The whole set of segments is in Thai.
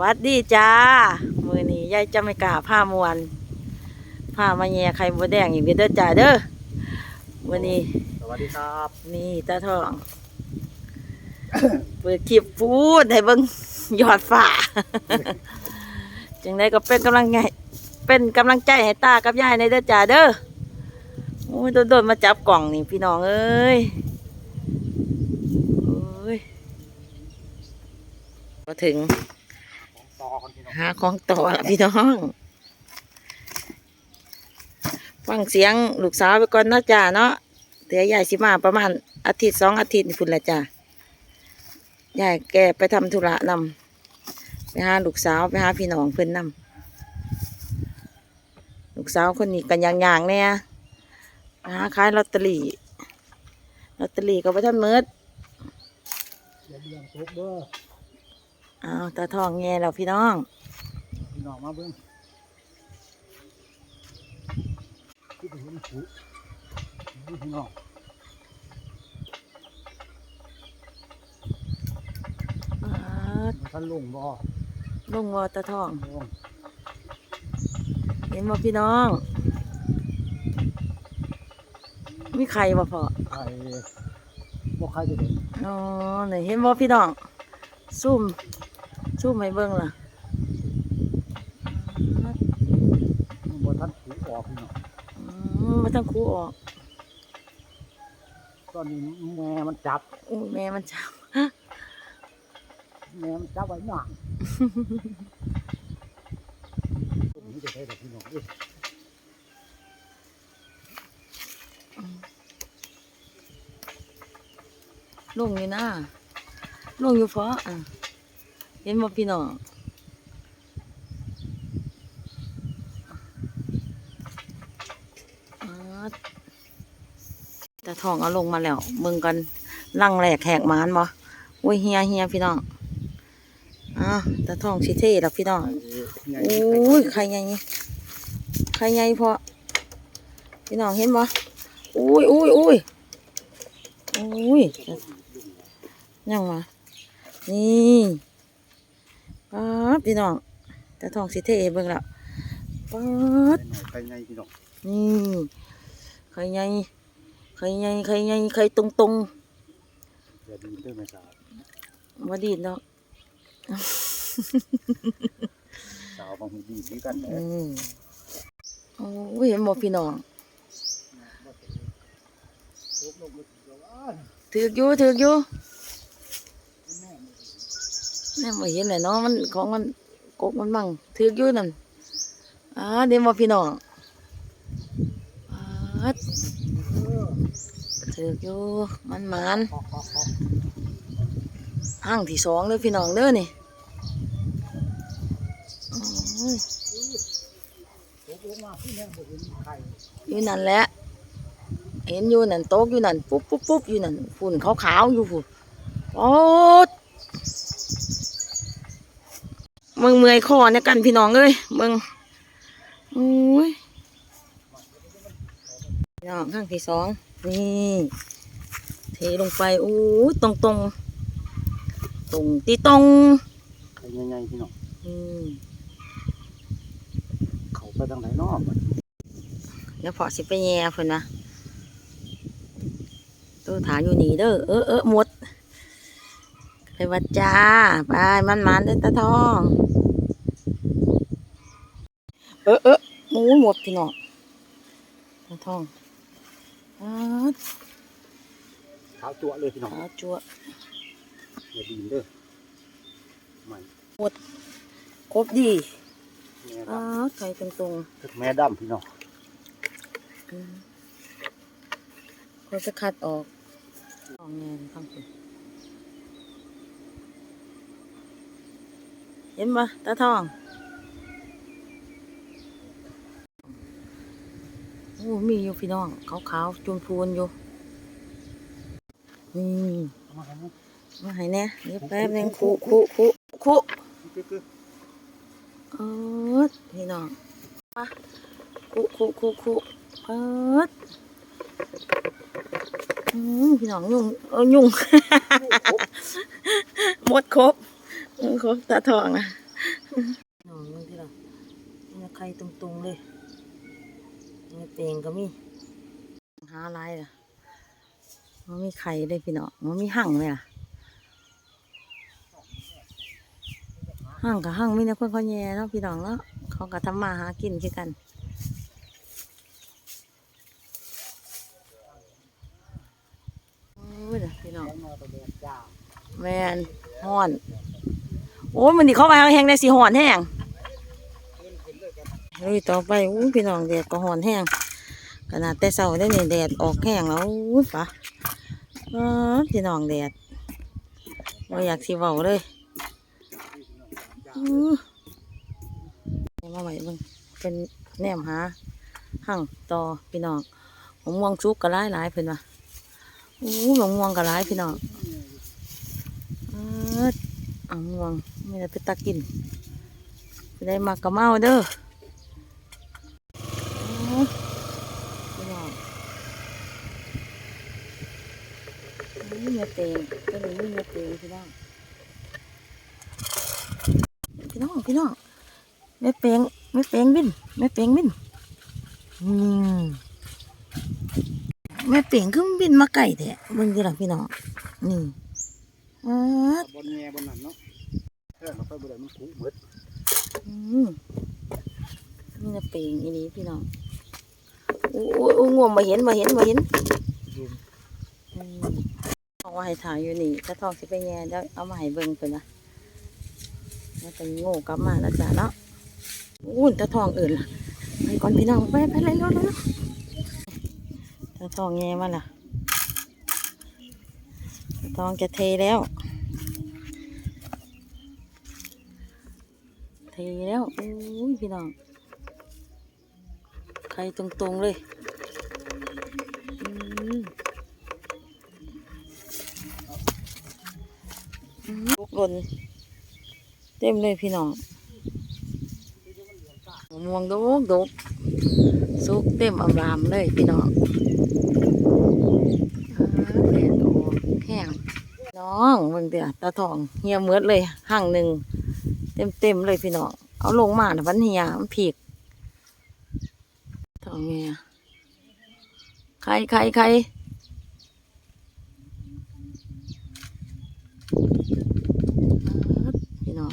วัสดีจ้า มือนี้ยายจะไม่กล้าผ้ามวนผ้ามาแย่ไข่บัวแดงอีกเด้อจ้าเด้อวันนี้ สวัสดีครับ นี่ตาทอง เปิดคลิปพูดให้เบิ่งยอดฝ่า จังไดก็เป็นกำลังไง เป็นกำลังใจให้ตากับยายในเด้อจ้าเด้อ โอ้ยโดนๆมาจับกล่องนี่พี่น้องเอ้ยโอ้ยมาถึงของต่อ คนพี่น้องหาของต่อละพี่น้อง ฟังเสียงลูกสาวไปก่อนนาะจ้าเนาะเดี๋ยวยายสิมาประมาณอาทิตย์สองอาทิตย์นี่พุ่นละจ้ายายแกไปทำธุระนำไปหาลูกสาวไปหาพี่น้องเพิ่อนนำลูกสาวคนนี้กันอย่างๆเนี่ยไปหาขายลอตเตอรี่ลอตเตอรี่ก็ไปทำเมิดอย่าเลี้ยงซุกเด้อ อ้าวตาทองแง่แล้วพี่น้อง พี่น้องมาเบิ่งที่ถึงมันผูนี่พี่น้องอ้าวมันทันลงบ่ลงวอตาทองลงเห็นบ่พี่น้อง มีใครบ่พอไข่บ่ไข่จะเด็ดอ๋อนี่เห็นบ่พี่น้องซุ่ม ซุ่มให้เบิ่งล่ะมันบ่ทันผูออกพี่น้องอืมมาทั้งครูออก ตอนนี้แม่มันจับ อู้แม่มันจับแม่มันจับไว้หนังตรงนี้จะได้แต่พี่น้องเอ้ยลงอยู่นะลงอยู่เพราะอะ เห็นบ่พี่น้องตาทองเอาลงมาแล้วเบิ่งกันลังแหลกแหกมานบ่โอ้ยเฮียเฮียพี่น้องอ้าวตาทองสิเท่แล้วพี่น้องไงโอ้ยใหญ่ไข่ใหญ่พอพี่น้องเห็นบ่อุ้ยอุ้ยอุ้ยอุ้ยยังวะนี่ ป๊าดพี่น้องแต่ทองสิเทเบิ่งและป๊าดไข่ไงพี่น้องนี่ไข่ใหญ่ไข่ใหญ่ไข่ใหญ่ไข่ตรงตรงอย่าดีเด้อแม่สาวๆบ่ดีดเนาะสาวบางทีดีคือกันแหละอืมโอ้ยเห็นบ่พี่น้องซุกลงมาถึงแล้วอ้ายถือกอยู่ถือกอยู่ นี่มาเห็นเลยเนาะมันของมันกกมันมั่งถืออยู่นั่นอ่าเดี๋ยวมาพี่น้องอ่าถืออยู่มันมันห้างที่สองเลยพี่น้องเด้อนี่อยู่นั่นแหละเห็นอยู่นั่นโต๊ะอยู่นั่นปุ๊บปุ๊บปุ๊บอยู่นั่นฝุ่นขาวๆอยู่ฝุ่นโอ๊ด มึงเมื่อยคอเนี่ยกันพี่น้องเอ้ยมึงโอ้ยพี่น้องข้างที่สองนี่เทลงไปโอ้ยตรงตรงๆตรงตีตรงไข่ใหญ่ๆพี่น้องอืมเขาไปทางไหนเนาะบัดแล้วพอสิไปแย่เพิ่นนะตัวถาอยู่นี่เด้อเออเออหมดไปวัดจ้าไปมันมันๆเด้อตาทอง เออเออหมูหมดพี่น้องตาทองอ้าวเท้าจั่วเลยพี่น้องขาจั่วอย่าดีเด้อไม่ครบดีแม่ดอ้าวไข่ตรงตรงำถึกแม่ดำพี่น้องๆอืมเขาจะคัดออกออกแงนข้างคุณเห็นปะตาทอง อ้มีอยู่พี่น้องขาวๆจุนพูนอยู่นี่เอามาให้นี่มาให้แน่เดี๋ยวแป๊บนึงคุคุคุคุคือคือเออพี่น้องมาคุคุคุคุเปิดอืมพี่น้องยุ่งเออยุ่งหมดครบเออครบตาทองอะน้องนี่ที่เราเนี่ยไข่ตรงๆเลย เนี่ยงก็มีหาอะไรล่ะมันมีไข่เลยพี่น้องมันมีหั่งเลยล่ะหั่งกับหั่งมีแต่คนเขาแย่เนาะพี่น้องเนาะเขาก็ทำมาหากินคือกันพี่น้องแมนห่อน โอ้ยมันดิเข้ามาแห้งได้สิห่อนแห้ง ลุยต่อไปอู้พี่น้องแดดก็ห่อนแห้งขนาดแต่เช้าได้เนี่ยแดดออกแห้งแล้วอู้ปะอ้าพี่น้องแดดว่าอยากสิเว้าเลยอู้มาใหม่บิ่งเป็นแนมหาหั่งต่อพี่น้องมะม่วงชุกก็หลายหลายเพิ่อนว่าอู้มะม่วงก็หลายพี่น้องเอิดอ่างม่วงไม่ได้ไปตักกินไปได้มากกะเมาเด้อเอาพี่น้องนี่ เตงก็เลยนี่เนื้อเตงพี่น้องพี่น้องพี่น้องแม่เปงแม่เปงบินแม่เปงบินอืมแม่เปงคือมันบินมาไก่แท้เบิ่งดิล่ะพี่น้องนี่อ๋อบนแง่บนนั้นเนาะเออเราไปบ่ได้มันคุ้มเบิดอืมนี่จะเปลงอีนี้พี่น้องโอ้โอ้งวงมาเห็นมาเห็นมาเห็น ยืมอืมเอาให้ถ่ายอยู่นี่ถ้าทองสิไปแย่แล้วเอามาให้เบิ่งเพิ่นนะแล้วก็โง่กลับมาแล้วจ้ะเนาะอู้นถ้าทองอื่นล่ะไปก่อนพี่น้องไปไปเลยรถแล้วถ้าทองแย่มาล่ะถ้าทองจะเทแล้ว เทแล้วโอ้ยพี่น้องไข่ตรงๆเลยอืมอืม ลูกหล่นเต็มเลยพี่น้องม่วงดกดกสุกเต็มอำรามเลยพี่น้องอ่าแดดออกแห้งน้องเบิ่งเดี๋ยวตาทองเหี่ยเมือดเลยหั่งหนึ่งเต็มเต็มเลยพี่น้องเอาลงมาน่ะวันเฮียมันผีกทองไงอะใครใครใคร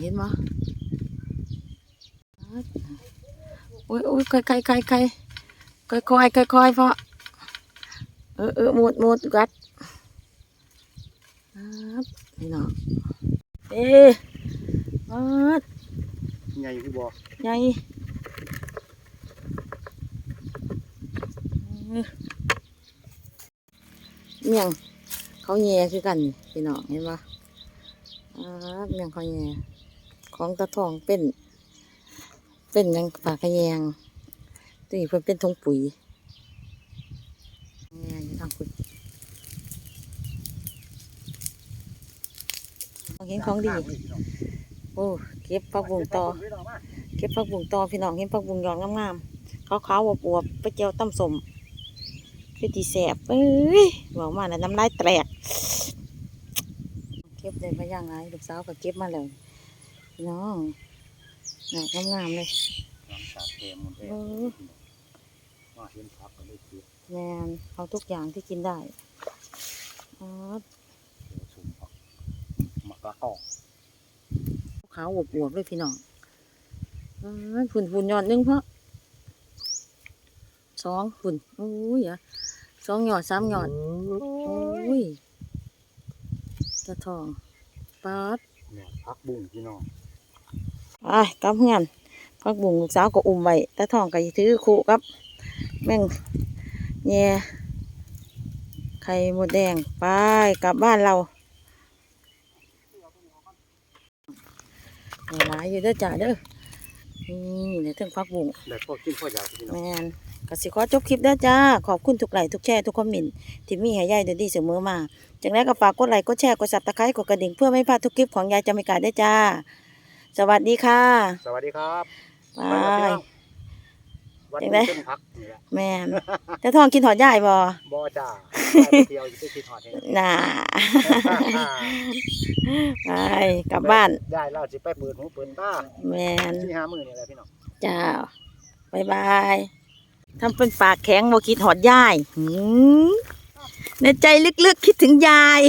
เห็นมั้โอ้ยโอ้ยใครใครใครใครค่อยค่อยค่อยค่อยๆเพราะเออเออหมดหมดกัดครับพี่น้องเอ๊ะอ๊าดใหญ่ที่บ่ใหญ่เมียงเขาแย่คือกันนี่พี่น้องเห็นปะอ่าเมียงเขาแย่ ของตะทองเป็น เป็นหยังปากกระแยงตัวนี้เพิ่นเป็นทงปุ๋ยแย่อยู่ทางปุ๋ยของเห็นของดี โอ้เก็บผักบุ้งต่อเก็บผักบุ้งต่อพี่น้องเห็นผักบุ้งยอดงามๆขาวๆอวบๆไปเจียวตำสมคือตีแสบเอ้ยบอกมาแล้วน้ำลายแตก เก็บได้มาอย่างไรลูกสาวก็เก็บมาแล้ว พี่น้องดอกงามๆเลยหลังจากเต็มหมดแล้วเออมาเห็นพักก็เลยเก็บแมนเอาทุกอย่างที่กินได้อ๋อเดี๋ยวสุ่มพักหมักละกอกขาวอวบๆเลยพี่น้องอ๋อฝุ่นฝุ่นๆยอดหนึงเพราะสองฝุ่นโอ้ยอะสองหยอดสามหยอดโอ้ยตะทองปาดเนี่ยพักบุ้งพี่น้อง ไปกลับเงินพักบุงลูกสาวก็อุ้มไว้ตะทองก็สิถือคู่กับ แม่งแย่ไข่หมดแดงไปกลับบ้านเราหลายอยู่เด้อจ้าเด้อนี่ในเทิงพักบุงแล้วพอกินพออยากพี่น้องแม่นก็สิขอจบคลิปเด้อจ้า ขอบคุณทุกไลค์ทุกแชร์ทุกคอมเมนต์ที่มีให้ยายเดยวดีเสมอมาจังไดก็ฝากกดไลค์กดแชร์กดซับสไครต์กดกระดิ่งเพื่อไม่พลาดทุกคลิปของยายจามิกาด้วยจ้า สวัสดีค่ะสวัสดีครับบไปครับพี่ายน้องวัดจังได๋เพิ่นพักนี่แหละแม่นแต่ท้องกินหอดยายบ่บ่จ้าไปเที่ยวอยู่ไปคิดฮอดเฮ็ดน่าไปกลับบ้านได้เราสิไปเปิดหูเปิดตาแม่นที่หามื้อนี่แหละพี่น้องจ้าบายบายทำเป็นปากแข็งบ่คิดหอดยายหืมในใจลึกๆคิดถึงยาย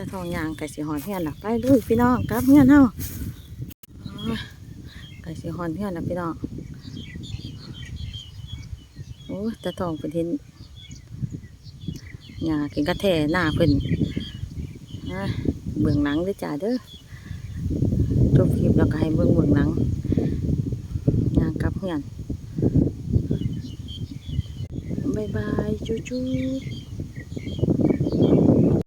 ต่ทองยางไก่สีหอนเฮียนล่ะไปลุยพี่น้องกลับเฮียนเฮาไก่สีหอนเฮียนล่ะพี่น้องโอ้ต่ทองเป็นเห็นหญ้ากินกระแทหน้าเพิ่นเบื้องหลังด้อจ้าเด้อจบคลิปแล้วก็ให้เบิ่งเบื้องหลังงานกลับเฮือนบายบายจุ๊จุ๊